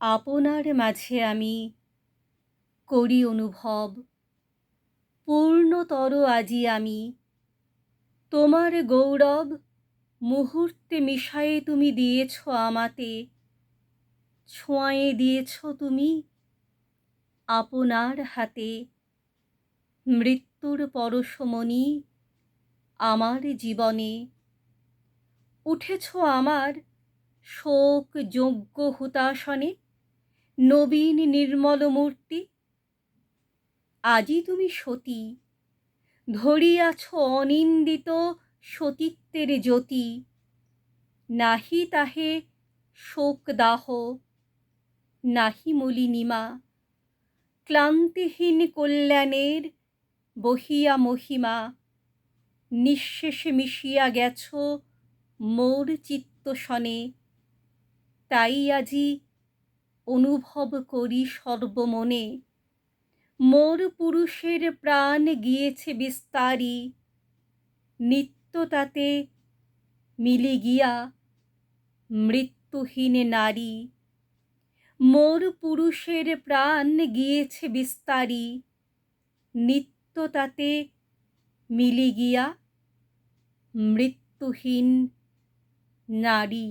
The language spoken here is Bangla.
আপনার মাঝে আমি করি অনুভব। পূর্ণতর আজি আমি তোমার গৌরব মুহূর্তে মিশায়ে তুমি দিয়েছ আমাতে। ছোঁয়ায়ে দিয়েছ তুমি আপনার হাতে। মৃত্যুর পরশমণি আমার জীবনে। উঠেছ আমার শোক যোগ্য হুতাসনে নবীন নির্মল মূর্তি। আজি তুমি সতী। ধরিয়াছ অনিন্দিত সতীত্বের জ্যোতি। নাহি তাহে শোকদাহ, নাহি মলিনিমা। ক্লান্তিহীন কল্যাণের বহিয়া মহিমা। নিঃশেষে মিশিয়া গেছ মোর চিত্তসনে তাই আজি অনুভব করি সর্বমনে। মোর পুরুষের প্রাণ গিয়েছে বিস্তারি। নিত্য তাতে মিলে গিয়া মৃত্যুহীন নারী। মোর পুরুষের প্রাণ গিয়েছে বিস্তারি। নিত্য তাতে মিলে গিয়া মৃত্যুহীন নারী।